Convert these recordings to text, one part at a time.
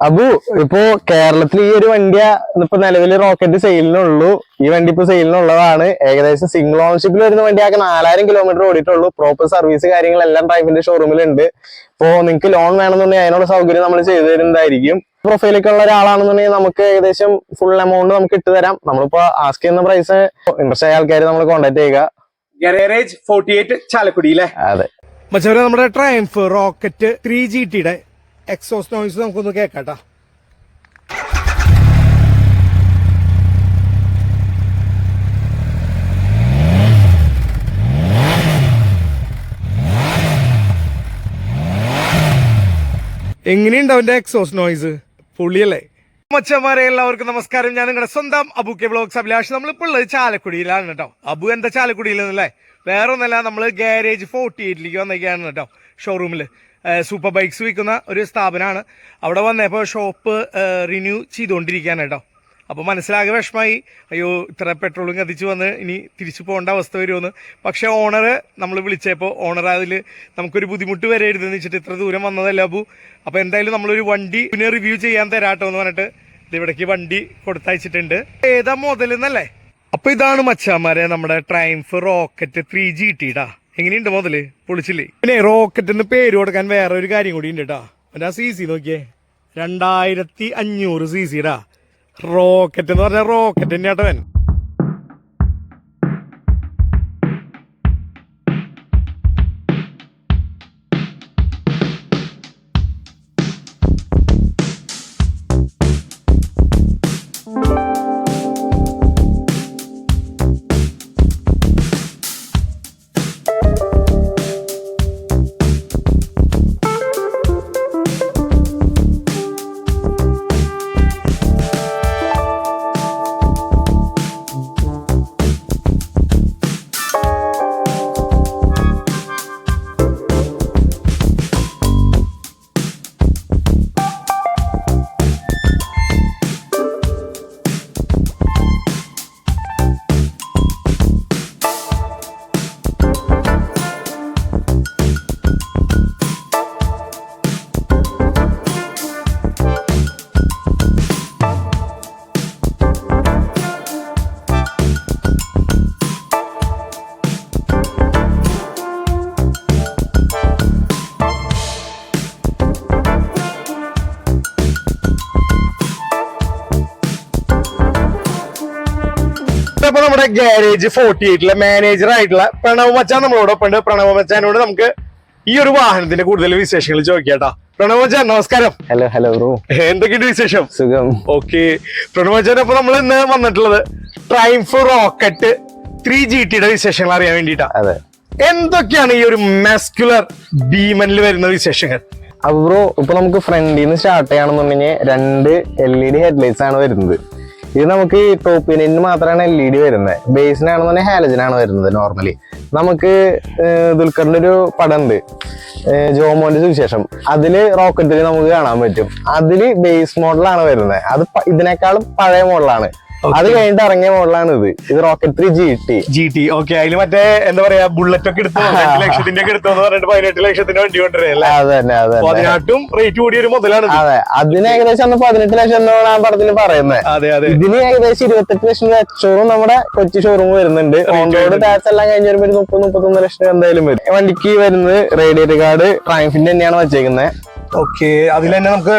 അബു ഇപ്പോ കേരളത്തിൽ ഈ ഒരു വണ്ടിയ ഇപ്പൊ നിലവിൽ റോക്കറ്റ് സെയിലിനുള്ളൂ ഈ വണ്ടി ഇപ്പൊ സെയിലിനുള്ളതാണ് ഏകദേശം സിംഗിൾ ഓണർഷിപ്പിൽ വരുന്ന വണ്ടിയാക്കി നാലായിരം കിലോമീറ്റർ ഓടിയിട്ടുള്ളൂ. പ്രോപ്പർ സർവീസ് കാര്യങ്ങളെല്ലാം ഡ്രൈവിന്റെ ഷോറൂമിലുണ്ട് ഇപ്പോ നിങ്ങൾക്ക് ലോൺ വേണമെന്നുണ്ടെങ്കിൽ അതിനുള്ള സൗകര്യം നമ്മൾ ചെയ്തു തരുന്നതായിരിക്കും. പ്രൊഫൈലൊക്കെ ഉള്ള ഒരാളാണെന്നുണ്ടെങ്കിൽ നമുക്ക് ഏകദേശം ഫുൾ എമൗണ്ട് നമുക്ക് ഇട്ട് തരാം. നമ്മളിപ്പോ ആസ്ക് ചെയ്യുന്ന പ്രൈസ് ഇൻട്രസ്റ്റ് ആയ ആൾക്കാർ നമ്മൾ കോൺടാക്ട് ചെയ്യുക. ഗാരേജ് ഫോർട്ടി എയ്റ്റ് ചാലക്കുടി അല്ലേ അതെ. മച്ചവരെ നമ്മുടെ ട്രയംഫ് റോക്കറ്റ് ത്രീ ജി ടിയുടെ എക്സോസ് നോയിസ് നമുക്കൊന്ന് കേൾക്കാട്ടാ. എങ്ങനെയുണ്ട് അവന്റെ എക്സോസ് നോയിസ് പുള്ളിയല്ലേ മച്ചന്മാരെ എല്ലാവർക്കും നമസ്കാരം. ഞാൻ നിങ്ങളുടെ സ്വന്തം അബു കെ ബ്ലോഗ്സ് അഭിലാഷ്. നമ്മളിപ്പോൾ ഉള്ളത് ചാലക്കുടിയിലാണ് കേട്ടോ. അബു എന്താ ചാലക്കുടിയിൽ നിന്നല്ലേ വേറെ ഒന്നല്ല നമ്മൾ ഗാരേജ് ഫോർട്ടി എയ്റ്റിലേക്ക് വന്നേക്കാണ് കേട്ടോ ഷോറൂമിൽ സൂപ്പർ ബൈക്സ് വിൽക്കുന്ന ഒരു സ്ഥാപനമാണ് അവിടെ വന്നപ്പോൾ ഷോപ്പ് റിന്യൂ ചെയ്തുകൊണ്ടിരിക്കുകയാണ് കേട്ടോ. അപ്പോൾ മനസ്സിലാകെ വിഷമായി അയ്യോ ഇത്ര പെട്രോളും കത്തിച്ച് വന്ന് ഇനി തിരിച്ചു പോകേണ്ട അവസ്ഥ വരുമെന്ന്. പക്ഷേ ഓണർ നമ്മൾ വിളിച്ചപ്പോൾ ഓണർ അതിൽ നമുക്കൊരു ബുദ്ധിമുട്ട് വരെ വരരുതെന്ന് വെച്ചിട്ട് ഇത്ര ദൂരം വന്നതല്ല അബു? അപ്പോൾ എന്തായാലും നമ്മളൊരു വണ്ടി പിന്നെ റിവ്യൂ ചെയ്യാൻ തരാട്ടോ എന്ന് പറഞ്ഞിട്ട് ഇവിടേക്ക് വണ്ടി കൊടുത്തയച്ചിട്ടുണ്ട്. ഏതാ മുതലെന്നല്ലേ അപ്പോൾ ഇതാണ് മച്ചാമാരെ നമ്മുടെ ട്രൈംഫ് റോക്കറ്റ് ത്രീ ജി ടിടാ എങ്ങനെയുണ്ട് മുതൽ? പൊളിച്ചില്ലേ? പിന്നെ റോക്കറ്റിന് പേര് കൊടുക്കാൻ വേറെ ഒരു കാര്യം കൂടി ഉണ്ട് കേട്ടാ സി സി നോക്കിയേ. രണ്ടായിരത്തി അഞ്ഞൂറ് സി സിടാ റോക്കറ്റ് എന്ന് പറഞ്ഞ റോക്കറ്റ് തന്നെ നമ്മുടെ ഗാരേജ് ഫോർട്ടി എയ്റ്റിലെ മാനേജർ ആയിട്ടുള്ള പ്രണവ് മച്ചാൻ നമ്മളോടൊപ്പം ഉണ്ട്. പ്രണവ് മച്ചാനോട് നമുക്ക് ഈ ഒരു വാഹനത്തിന്റെ കൂടുതൽ വിശേഷങ്ങൾ ചോദിക്കാട്ടാ. പ്രണവ് മച്ചാൻ നമസ്കാരം. ഹലോ ഹലോ ബ്രോ എന്തൊക്കെയുണ്ട് വിശേഷം? സുഖം. ഓക്കെ. പ്രണവ് മച്ചാൻ അപ്പൊ നമ്മൾ ഇന്ന് വന്നിട്ടുള്ളത് ഫോർ റോക്കറ്റ് ത്രീ ജി ടിയുടെ വിശേഷങ്ങൾ അറിയാൻ വേണ്ടിട്ടാ അതെ. എന്തൊക്കെയാണ് ഈ ഒരു മസ്കുലർ ഭീമനിൽ വരുന്ന വിശേഷങ്ങൾ? അപ്പൊ ബ്രോ ഇപ്പൊ നമുക്ക് ഫ്രണ്ടിൽ നിന്ന് സ്റ്റാർട്ട് ചെയ്യണമെന്നുണ്ടെങ്കിൽ രണ്ട് എൽ ഇ ഡി ഹെഡ്ലൈറ്റ്സ് ആണ് വരുന്നത്. ഇത് നമുക്ക് ടോപ്പ് യൂണിറ്റിന് മാത്രമാണ് എൽ ഇ ഡി വരുന്നത് ബേസിനാണെന്നുണ്ടെങ്കിൽ ഹാലജനാണ് വരുന്നത് നോർമലി നമുക്ക് ദുൽഖറിന്റെ ഒരു പടം ഉണ്ട് ജോമോന്റെ സുവിശേഷം. അതിൽ റോക്കറ്റിൽ നമുക്ക് കാണാൻ പറ്റും. അതിൽ ബേസ് മോഡലാണ് വരുന്നത് അത് ഇതിനേക്കാളും പഴയ മോഡലാണ് അത് കഴിഞ്ഞിട്ട് ഇറങ്ങിയ മോഡലാണ് ഇത് ഇത് Rocket three G T G T okay അതിൽ മറ്റേ എന്താ പറയാ ബുള്ളറ്റ് ഒക്കെ എടുത്തു? രണ്ട് ലക്ഷത്തിന്റെ ഒക്കെ എടുത്തു പറഞ്ഞിട്ട് പതിനെട്ട് ലക്ഷത്തിന്റെ വണ്ടി കൊണ്ടുവരല്ലേ റേറ്റ് കൂടിയ ഒരു മുതലാണ്. അതെ അതിന് ഏകദേശം അന്ന് പതിനെട്ട് ലക്ഷം എന്നാണ് ആ പടത്തിൽ പറയുന്നത് അതെ അതെ. ഇതിന് ഏകദേശം ഇരുപത്തെട്ട് ലക്ഷം രൂപ ഷോറൂം നമ്മുടെ കൊച്ചി ഷോറൂം വരുന്നുണ്ട്. ഓൺ റോഡ് ടാക്സ് എല്ലാം കഴിഞ്ഞ് വരുമ്പോൾ ഒരു മുപ്പത് മുപ്പത്തൊന്ന് ലക്ഷം എന്തായാലും വരും. വണ്ടിക്ക് വരുന്നത് റേഡിയേറ്റർ കാർഡ് ട്രൈഫിന്റെ തന്നെയാണ് വെച്ചേക്കുന്നത് ഓക്കെ അതിൽ തന്നെ നമുക്ക്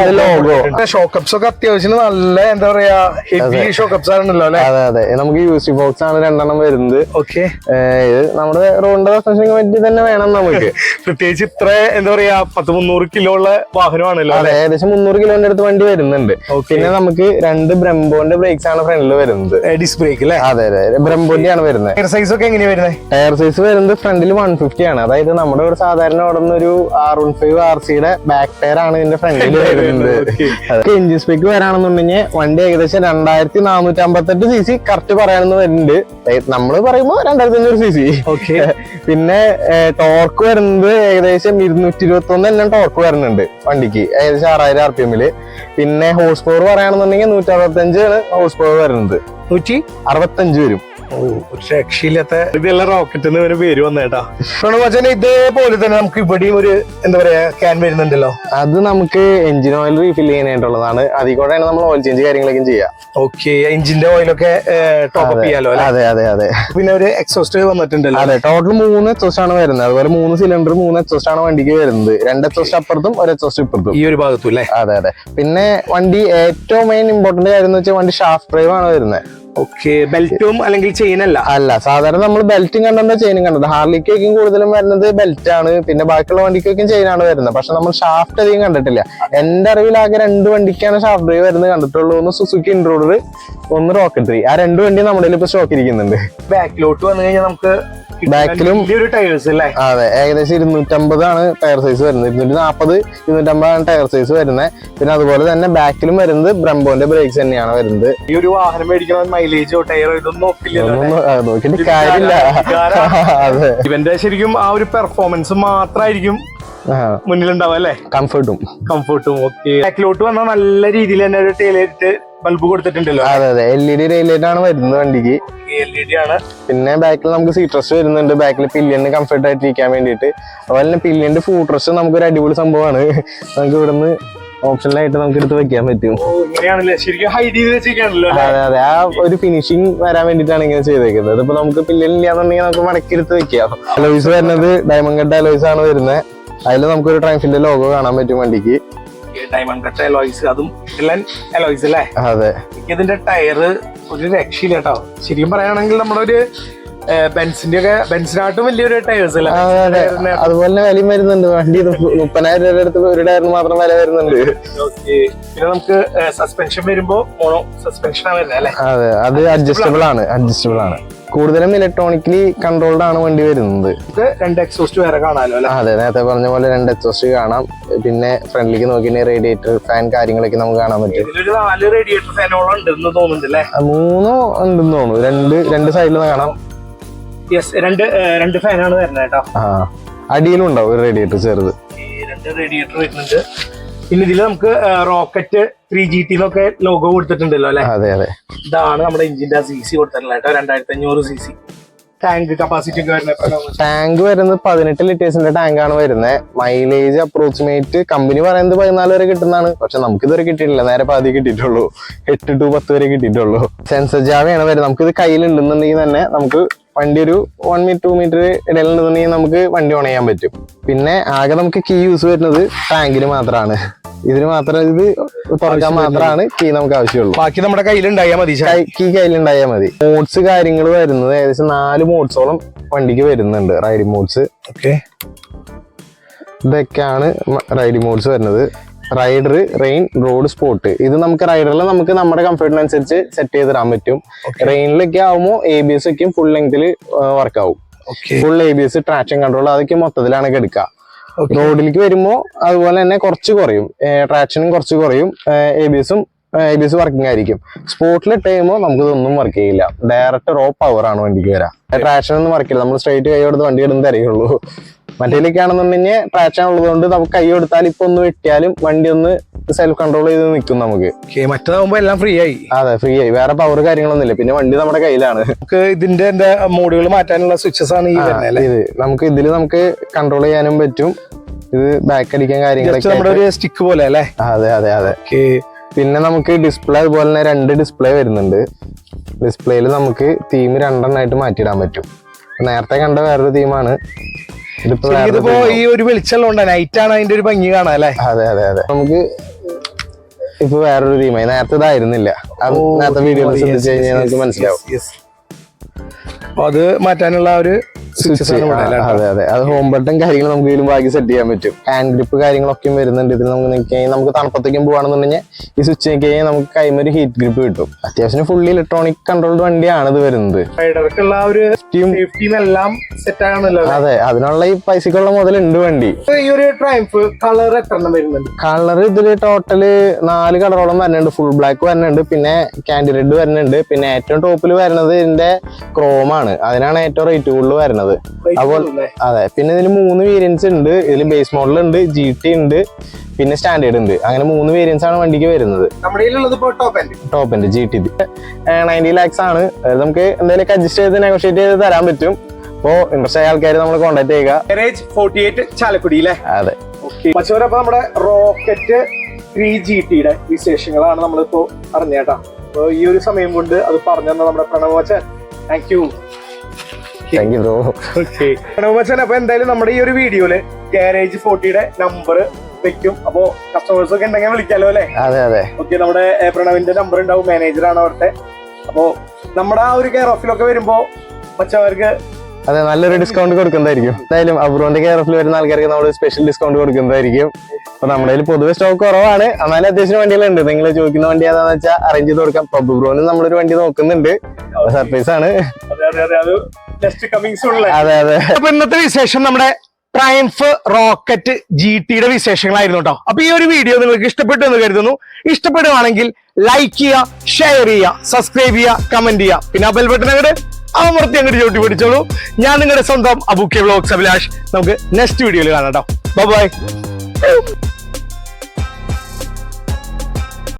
അതിന്റെ logo. ഷോക്കപ്സ് ഒക്കെ അത്യാവശ്യം നല്ല എന്താ പറയാ ഹെവി ഷോക്കപ്സ് ആണല്ലോ അല്ലെ? അതെ അതെ. നമുക്ക് യു സി ബോക്സ് ആണ് രണ്ടെണ്ണം വരുന്നത്. ഓക്കെ. ഇത് നമ്മുടെ റോഡിന്റെ സസ്പെൻഷൻ പറ്റി തന്നെ വേണം നമുക്ക്. പ്രത്യേകിച്ച് ഇത്ര എന്താ പറയാ പത്ത് മുന്നൂറ് കിലോ ഉള്ള വാഹനമാണല്ലോ അതെ ഏകദേശം മുന്നൂറ് കിലോന്റെ അടുത്ത് വണ്ടി വരുന്നുണ്ട്. പിന്നെ നമുക്ക് രണ്ട് ബ്രംബോന്റെ ബ്രേക്സ് ആണ് ഫ്രണ്ടിൽ വരുന്നത്. ഡിസ്ക് ബ്രേക്ക് അല്ലേ? അതെ അതെ ബ്രംബോന്റെ ആണ് വരുന്നത്. സൈസ് ഒക്കെ എങ്ങനെയാ വരുന്നത് ടയർ സൈസ് വരുന്നത് ഫ്രണ്ടിൽ വൺ ഫിഫ്റ്റി ആണ്. അതായത് നമ്മുടെ ഒരു സാധാരണ ഓടുന്ന ഒരു ആർ വൺ ഫൈവ് ആർ സിയുടെ ബാക്ക് ടയർ ആണ് ഇതിന്റെ ഫ്രണ്ടിൽ വരുന്നത്. എഞ്ചിൻ സ്പെക്ക് വരാണെന്നുണ്ടെങ്കിൽ വണ്ടി ഏകദേശം രണ്ടായിരത്തി നാനൂറ്റി അമ്പത്തെട്ട് സി സി കറക്റ്റ് പറയാണെന്ന് വരുന്നുണ്ട്. നമ്മൾ പറയുമ്പോൾ രണ്ടായിരത്തി അഞ്ഞൂറ് സി സി ഓക്കെ പിന്നെ ടോർക്ക് വരുന്നത് ഏകദേശം ഇരുന്നൂറ്റി ഇരുപത്തി ഒന്ന് എല്ലാം ടോർക്ക് വരുന്നുണ്ട് വണ്ടിക്ക്. ഏകദേശം ആറായിരം ആർ പി എമ്മിൽ പിന്നെ ഹോഴ്സ് പവർ പറയുകയാണെന്നുണ്ടെങ്കിൽ നൂറ്റി അറുപത്തഞ്ച് ഹോഴ്സ് പവർ വരുന്നത്. നൂറ്റി? അറുപത്തഞ്ച് വരും. ഒരു രക്ഷയില്ലാത്ത ഇതെല്ലാം റോക്കറ്റ് എന്ന് ഒരു പേര് വന്നേട്ടാ. പ്രണവചന ഇതേപോലെ തന്നെ നമുക്ക് ഇവിടെയും ഒരു എന്താ പറയാ ക്യാൻ വരുന്നുണ്ടല്ലോ. അത് നമുക്ക് എഞ്ചിൻ ഓയിൽ റീഫിൽ ചെയ്യാനായിട്ടുള്ളതാണ്. അതിൽ കൂടെ നമ്മൾ ഓയിൽ ചേഞ്ച് കാര്യങ്ങളൊക്കെ ചെയ്യാം. ഓക്കെ എഞ്ചിന്റെ ഓയിലൊക്കെ ടോപ്പ് ചെയ്യാലോ അല്ലെ? അതെ അതെ അതെ. പിന്നെ ഒരു എക്സോസ്റ്റ് വന്നിട്ടുണ്ടല്ലോ. അതെ ടോട്ടൽ മൂന്ന് എക്സോസ്റ്റ് ആണ് വരുന്നത്. അതുപോലെ മൂന്ന് സിലിണ്ടർ മൂന്ന് എക്സോസ്റ്റ് ആണ് വണ്ടിക്ക് വരുന്നത്. രണ്ട് എക്സോസ്റ്റ് അപ്പുറത്തും ഒരു എക്സോസ്റ്റ് ഇപ്പുറത്തും. ഈ ഒരു ഭാഗത്തും അല്ലേ? അതെ അതെ. പിന്നെ വണ്ടി ഏറ്റവും മെയിൻ ഇമ്പോർട്ടന്റ് കാര്യം എന്ന് വെച്ചാൽ വണ്ടി ഷാഫ്റ്റ് ഡ്രൈവ് ആണ് വരുന്നത്. ഓക്കെ ബെൽറ്റും അല്ലെങ്കിൽ ചെയിൻ അല്ല? അല്ല സാധാരണ നമ്മൾ ബെൽറ്റും കണ്ടോ ചെയിനും കണ്ടത് ഹാർലിക്കൊക്കെ കൂടുതലും വരുന്നത് ബെൽറ്റ് ആണ്. പിന്നെ ബാക്കിയുള്ള വണ്ടിക്കൊക്കെ ചെയിൻ ആണ് വരുന്നത്. പക്ഷെ നമ്മൾ ഷാഫ്റ്റ് അധികം കണ്ടിട്ടില്ല. എന്റെ അറിവിൽ ആകെ രണ്ട് വണ്ടിക്കാണ് ഷാഫ്റ്റ് ഡ്രൈവ് വരുന്നത് കണ്ടിട്ടുള്ളൂ. ഒന്ന് സുസുക്കി ഇൻട്രോഡർ ഒന്ന് റോക്കറ്റ് ആ രണ്ട് വണ്ടി നമ്മുടെ ഇപ്പൊ സ്റ്റോക്ക് ഇരിക്കുന്നുണ്ട്. ബാക്കിലോട്ട് വന്നു കഴിഞ്ഞാൽ നമുക്ക് ബാക്കിലും ഒരു ടയേഴ്സ് അല്ലേ അതെ ഏകദേശം ഇരുന്നൂറ്റമ്പതാണ് ടയർ സൈസ് വരുന്നത്. ഇരുന്നൂറ്റി നാൽപ്പത് ഇരുന്നൂറ്റമ്പതാണ് ടയർ സൈസ് വരുന്നത്. പിന്നെ അതുപോലെ തന്നെ ബാക്കിലും വരുന്നത് ബ്രംബോന്റെ ബ്രേക്സ് തന്നെയാണ് വരുന്നത്. ഈ ഒരു വാഹനം മേടിക്കണ മൈലേജോ ടയറോ ഇതൊന്നും നോക്കിയിട്ട് കാര്യമില്ല. അതെ. ഇവന്റെ ശരിക്കും ആ ഒരു പെർഫോമൻസ് മാത്രമായിരിക്കും മുന്നിലുണ്ടാവും അല്ലേ? കംഫർട്ടും കംഫർട്ടും ഓക്കെ ബാക്കിലോട്ട് വന്നാൽ നല്ല രീതിയിൽ തന്നെ ഒരു ടൈലൈറ്റ് ബൾബ് കൊടുത്തിട്ടുണ്ടല്ലോ അതെ അതെ. എൽ ഇ ഡി റെയിലേറ്റ് ആണ് വരുന്നത് വണ്ടിക്ക്. എൽ ഇ ഡി ആണ്. പിന്നെ ബാക്കിൽ നമുക്ക് സീട്രസ് വരുന്നുണ്ട്. ബാക്കിൽ പില്ലിയന് കംഫർട്ട് ആയിട്ട് ഇരിക്കാൻ വേണ്ടിയിട്ട്. അതുപോലെ തന്നെ പില്ലിയന്റെ ഫൂട്രസ് നമുക്ക് ഒരു അടിപൊളി സംഭവമാണ്. നമുക്ക് ഇവിടുന്ന് ഓപ്ഷനിലായിട്ട് നമുക്ക് എടുത്ത് വെക്കാൻ പറ്റും. അതെ അതെ. ആ ഒരു ഫിനിഷിങ് വരാൻ വേണ്ടിയിട്ടാണ് ഇങ്ങനെ ചെയ്തേക്കുന്നത്. ഇപ്പൊ നമുക്ക് പില്ലിയൻ ഇല്ലാന്നുണ്ടെങ്കിൽ നമുക്ക് മടക്കി എടുത്ത് വെക്കാം. അലോയ്സ് വരുന്നത് ഡയമണ്ട് കട്ട് അലോയ്സ് ആണ് വരുന്നത്. അതിൽ നമുക്കൊരു ട്രൈഫിന്റെ ലോഗോ കാണാൻ പറ്റും വണ്ടിക്ക്. ഡയമണ്ട് കട്ട് അലോയ്സ് അതും എല്ലാം അലോയ്സ് അല്ലേ? അതെ. ഇതിന്റെ ടയർ ഒരു രക്ഷയില്ല കേട്ടോ. ശരിക്കും പറയുകയാണെങ്കിൽ നമ്മുടെ ഒരു ബെൻസിന്റെ ഒക്കെ ബെൻസിനാട്ടും വലിയൊരു ടയേഴ്സ് അല്ലേ അതെ അതെ. അതുപോലെ തന്നെ വിലയും വരുന്നുണ്ട്. വണ്ടി മുപ്പ- മുപ്പതിനായിരം രൂപയുടെ അടുത്ത് ഒരു ടയറിന് മാത്രം വില വരുന്നുണ്ട്. പിന്നെ നമുക്ക് സസ്പെൻഷൻ വരുമ്പോ മോണോ സസ്പെൻഷൻ അല്ലേ? അതെ അത് അഡ്ജസ്റ്റബിൾ ആണ്. അഡ്ജസ്റ്റബിൾ ആണ്. കൂടുതലും ഇലക്ട്രോണിക്കലി കൺട്രോൾഡ് ആണ് വണ്ടി വരുന്നത്. രണ്ട് എക്സോസ്റ്റ് വേറെ കാണാലോ അതെ നേരത്തെ പറഞ്ഞ പോലെ രണ്ട് എക്സോസ്റ്റ് കാണാം. പിന്നെ ഫ്രണ്ടിലേക്ക് നോക്കി റേഡിയേറ്റർ ഫാൻ കാര്യങ്ങളൊക്കെ നമുക്ക് കാണാൻ പറ്റും. നാല് റേഡിയേറ്റർ ഫാനോളം ഉണ്ടെന്ന് തോന്നുന്നുണ്ട് അല്ലേ? മൂന്നോ ഉണ്ടെന്ന് തോന്നുന്നു. രണ്ട് രണ്ട് സൈഡിൽ കാണാം. യെസ് രണ്ട് രണ്ട് ഫാനാണ് വരുന്നത് കേട്ടോ. ആ അടിയിലും ഉണ്ടാവും ഒരു റേഡിയേറ്റർ ചെറുത്. ഈ രണ്ട് റേഡിയേറ്റർ വരുന്നുണ്ട്. പിന്നെ ഇതിൽ നമുക്ക് റോക്കറ്റ് ത്രീ ജി ടി എന്നൊക്കെ ലോഗോ കൊടുത്തിട്ടുണ്ടല്ലോ അല്ലെ? അതെ അതെ. ഇതാണ് നമ്മുടെ എഞ്ചിന്റെ സി സി കൊടുത്തിട്ടുള്ളത് കേട്ടോ രണ്ടായിരത്തി അഞ്ഞൂറ് സി സി ടാങ്ക് കപ്പാസിറ്റി ഒക്കെ വരുന്നത് ടാങ്ക് വരുന്നത് പതിനെട്ട് ലിറ്റേഴ്സിന്റെ ടാങ്ക് ആണ് വരുന്നത് മൈലേജ് അപ്രോക്സിമേറ്റ് കമ്പനി പറയുന്നത് പതിനാല് വരെ കിട്ടുന്നതാണ്. പക്ഷെ നമുക്ക് ഇതുവരെ കിട്ടിയിട്ടില്ല. നേരെ പാതി കിട്ടിയിട്ടുള്ളൂ. എട്ട് ടു പത്ത് വരെ കിട്ടിയിട്ടുള്ളൂ. സെൻസർ ജാവയാണ് വരുന്നത്. നമുക്ക് ഇത് കയ്യിലുണ്ടെന്നുണ്ടെങ്കിൽ തന്നെ നമുക്ക് വണ്ടി ഒരു വൺ മീറ്റർ ടു മീറ്റർ ഇടയിലുണ്ടെന്നുണ്ടെങ്കിൽ നമുക്ക് വണ്ടി ഓൺ ചെയ്യാൻ പറ്റും. പിന്നെ ആകെ നമുക്ക് കീ യൂസ് വരുന്നത് ടാങ്കിന് മാത്രമാണ് ഇതിന് മാത്രം ഇത് തുറക്കാൻ മാത്രമാണ് കീ നമുക്ക് ആവശ്യമുള്ളൂ. ബാക്കി നമ്മുടെ കയ്യിലുണ്ടായാൽ മതി. കീ കയ്യിലുണ്ടായാൽ മതി. മോഡ്സ് കാര്യങ്ങൾ വരുന്നത് ഏകദേശം നാല് മോഡ്സോളം വണ്ടിക്ക് വരുന്നുണ്ട്. റൈഡിംഗ് മോഡ്സ് ഓക്കെ ഇതൊക്കെയാണ് റൈഡിംഗ് മോഡ്സ് വരുന്നത്. റൈഡർ റെയിൻ റോഡ് സ്പോട്ട് ഇത് നമുക്ക് റൈഡറിൽ നമുക്ക് നമ്മുടെ കംഫർട്ടിനനുസരിച്ച് സെറ്റ് ചെയ്ത് തരാൻ പറ്റും. റെയിനിലൊക്കെ ആവുമ്പോൾ എ ബി എസ് ഒക്കെയും ഫുൾ ലെങ്തിൽ വർക്ക് ആവും. Full A B S traction control അതൊക്കെ മൊത്തത്തിലാണ് എടുക്കുക. റോഡിലേക്ക് വരുമ്പോൾ അതുപോലെ തന്നെ കുറച്ച് കുറയും. ട്രാക്ഷനും കുറച്ച് കുറയും. എ ബി എസും എ ബി എസ് വർക്കിംഗ് ആയിരിക്കും. സ്പോട്ടിൽ ഇട്ട് കഴിയുമ്പോൾ നമുക്ക് ഇതൊന്നും വർക്ക് ചെയ്യില്ല. ഡയറക്റ്റ് റോ പവർ ആണ് വണ്ടിക്ക് വരാം. ട്രാക്ഷൻ ഒന്നും വർക്ക് ചെയ്യില്ല. നമ്മൾ സ്ട്രൈറ്റ് കൈ കൊടുത്ത് വണ്ടി ഇടുന്ന തരയുള്ളൂ മറ്റേലേക്കാണെന്നുണ്ടെങ്കിൽ ട്രാക്ഷൻ ഉള്ളതുകൊണ്ട് നമുക്ക് കൈ കൊടുത്താൽ ഇപ്പൊ ഒന്ന് വെട്ടിയാലും വണ്ടി ഒന്ന് സെൽഫ് കൺട്രോൾ ചെയ്ത് നിൽക്കും നമുക്ക്. മറ്റേതാകുമ്പോ എല്ലാം ഫ്രീ ആയി. അതെ ഫ്രീ ആയി. വേറെ പവർ കാര്യങ്ങളൊന്നും ഇല്ല പിന്നെ വണ്ടി നമ്മുടെ കയ്യിലാണ്. നമുക്ക് ഇതിന്റെ എന്താ മോഡുകൾ മാറ്റാനുള്ള സ്വിച്ചസ് ആണ് ഈ ഇത് നമുക്ക് ഇതിൽ നമുക്ക് കൺട്രോൾ ചെയ്യാനും പറ്റും. ഇത് ബാക്ക് അടിക്കാൻ കാര്യങ്ങളൊക്കെ നമ്മുടെ ഒരു സ്റ്റിക്ക് പോലെ അല്ലേ? അതെ അതെ അതെ. പിന്നെ നമുക്ക് ഡിസ്പ്ലേ അതുപോലെ തന്നെ രണ്ട് ഡിസ്പ്ലേ വരുന്നുണ്ട്. ഡിസ്പ്ലേയിൽ നമുക്ക് തീം രണ്ടെണ്ണമായിട്ട് മാറ്റിയിടാൻ പറ്റും. നേരത്തെ കണ്ട വേറൊരു തീമാണ് ഇതിപ്പോ ഈ ഒരു വെളിച്ചമുള്ള നൈറ്റ് ആണ് അതിന്റെ ഒരു ഭംഗി കാണാൻ അല്ലേ? അതെ അതെ അതെ. നമുക്ക് ഇപ്പൊ വേറൊരു തീമായി നേരത്തെ ഇതായിരുന്നില്ല. നേരത്തെ വീഡിയോ ശ്രദ്ധിച്ചു കഴിഞ്ഞാൽ നമുക്ക് മനസ്സിലാവും. അത് മാറ്റാനുള്ള ഒരു അതെ അതെ. അത് ഹോം ബട്ടൺ കാര്യങ്ങൾ നമുക്ക് ഇതിലും ബാക്കി സെറ്റ് ചെയ്യാൻ പറ്റും. ഹാൻഡ് ഗ്രിപ്പ് കാര്യങ്ങളൊക്കെ വരുന്നുണ്ട്. ഇതിൽ നമുക്ക് നിൽക്കുകയും നമുക്ക് തണുപ്പത്തേക്കും പോവാണെന്നുണ്ടെങ്കിൽ ഈ സ്വിച്ച് നിൽക്കുകയും നമുക്ക് കൈമൊരു ഹീറ്റ് ഗ്രിപ്പ് കിട്ടും. അത്യാവശ്യം ഫുള്ളി ഇലക്ട്രോണിക് കൺട്രോൾഡ് വണ്ടിയാണ് ഇത് വരുന്നത്. അതെ അതിനുള്ള ഈ പൈസക്കുള്ള മുതലുണ്ട് വണ്ടി. ഈ ഒരു ട്രൈംഫ് കളർ എത്ര വരുന്നുണ്ട്? കളർ ഇതിൽ ടോട്ടൽ നാല് കളറോളം വരുന്നുണ്ട്. ഫുൾ ബ്ലാക്ക് വരുന്നുണ്ട്. പിന്നെ കാൻഡി റെഡ് വരുന്നുണ്ട്. പിന്നെ ഏറ്റവും ടോപ്പിൽ വരുന്നത് ഇതിന്റെ ക്രോമാണ് അതിനാണ് ഏറ്റവും റേറ്റ് കൂടുതൽ വരുന്നത്. വരുന്നത് അപ്പോൾ അതുപോലെ അതെ പിന്നെ ഇതിന് മൂന്ന് വേരിയൻസ് ഉണ്ട്. ഇതിൽ ബേസ് മോഡൽ ഉണ്ട് ജി ടി ഉണ്ട് പിന്നെ സ്റ്റാൻഡേർഡ് ഉണ്ട്. അങ്ങനെ മൂന്ന് വേരിയൻസ് ആണ് വണ്ടിക്ക് വരുന്നത്. Top end G T ninety lakhs ആണ്. നമുക്ക് എന്തെങ്കിലും അഡ്ജസ്റ്റ് ചെയ്ത് നെഗോഷിയേറ്റ് ചെയ്ത് തരാൻ പറ്റും. അപ്പോൾ ഇൻട്രസ്റ്റ് ആയ ആൾക്കാർ നമ്മൾ കോൺടാക്ട് ചെയ്യുക. ചാലക്കുടി അല്ലേ അതെ. മച്ചവരപ്പോ നമ്മുടെ റോക്കറ്റ് ത്രീ ജി ടിയുടെ വിശേഷങ്ങളാണ് നമ്മളിപ്പോ അറിഞ്ഞേട്ടാ അപ്പൊ ഈ ഒരു സമയം കൊണ്ട് അത് പറഞ്ഞു തന്ന നമ്മുടെ Pranavochan thank you thank you bro Pranavachan അപ്പൊ എന്തായാലും നമ്മുടെ ഈ ഒരു വീഡിയോയിൽ ഗാരേജ് ഫോർട്ടിയുടെ നമ്പർ വെക്കും. അപ്പോ കസ്റ്റമേഴ്സ് ഒക്കെ ഉണ്ടെങ്കിൽ വിളിക്കാലോ അല്ലെ? അതെ അതെ. ഓക്കെ നമ്മുടെ പ്രണവിന്റെ നമ്പർ ഉണ്ടാവും. മാനേജർ ആണ് അവിടുത്തെ. അപ്പോ നമ്മുടെ ആ ഒരു കെയർ ഓഫിലൊക്കെ വരുമ്പോ മച്ചവർക്ക് അതെ നല്ലൊരു ഡിസ്കൗണ്ട് കൊടുക്കുന്നതായിരിക്കും. എന്തായാലും അബ്രോന്റെ കെയർ ഓഫിൽ വരുന്ന ആൾക്കാർക്ക് നമ്മൾ സ്പെഷ്യൽ ഡിസ്കൗണ്ട് കൊടുക്കുന്നതായിരിക്കും. അപ്പൊ നമ്മുടെ കയ്യിൽ പൊതുവെ സ്റ്റോക്ക് കുറവാണ്. എന്നാലും അത്യാവശ്യം വണ്ടികളുണ്ട്. നിങ്ങൾ ചോദിക്കുന്ന വണ്ടി ഏതാന്ന് വെച്ചാൽ അറേഞ്ച് ചെയ്ത് കൊടുക്കാം. അബ്രോന് നമ്മളൊരു വണ്ടി നോക്കുന്നുണ്ട്. സർപ്രൈസ് ആണ്. അതെ അപ്പൊ ഇന്നത്തെ വിശേഷം നമ്മുടെ ട്രയംഫ് റോക്കറ്റ് ജി ടിയുടെ വിശേഷങ്ങളായിരുന്നു കേട്ടോ അപ്പൊ ഈ ഒരു വീഡിയോ നിങ്ങൾക്ക് ഇഷ്ടപ്പെട്ടു എന്ന് കരുതുന്നു. ഇഷ്ടപ്പെടുവാണെങ്കിൽ ലൈക്ക് ചെയ്യുക ഷെയർ ചെയ്യുക സബ്സ്ക്രൈബ് ചെയ്യുക കമന്റ് ചെയ്യുക. പിന്നെ ബെൽ ബട്ടൺ അങ്ങോട്ട് അമർത്തി അങ്ങോട്ട് ചോട്ടി പിടിച്ചോളൂ. ഞാൻ നിങ്ങളുടെ സ്വന്തം അബുക്കെ വ്ലോഗ്സ് അഭിലാഷ്. നമുക്ക് നെക്സ്റ്റ് വീഡിയോയിൽ കാണാം കേട്ടോ ബൈ